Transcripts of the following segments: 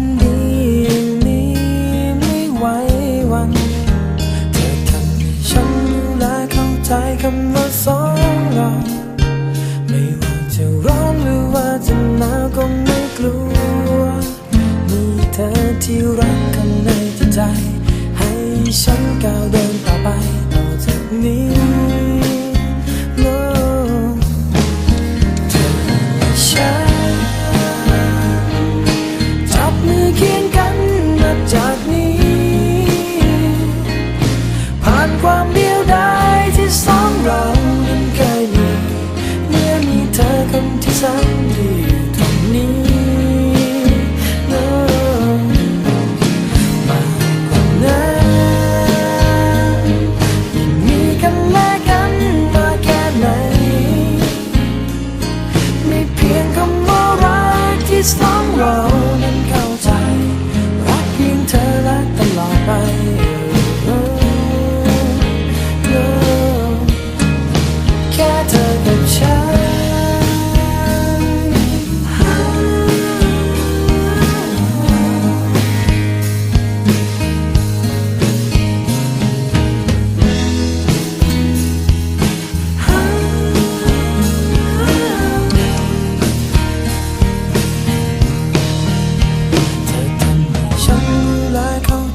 คนดีอย่านี้ไม่ไหววัน เธอทำให้ฉันรู้และเข้าใจคำว่า 想你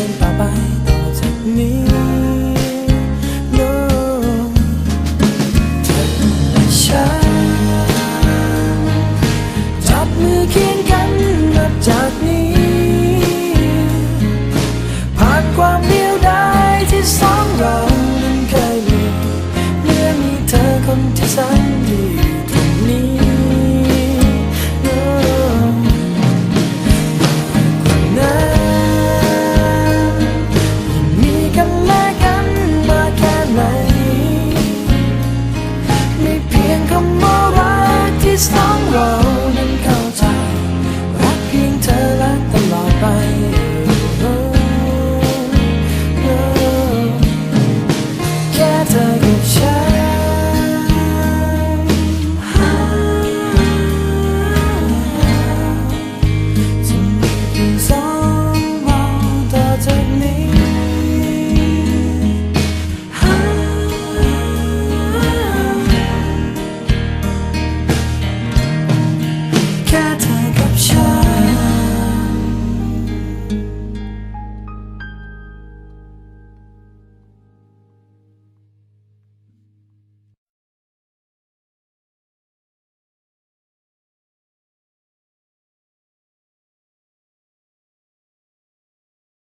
น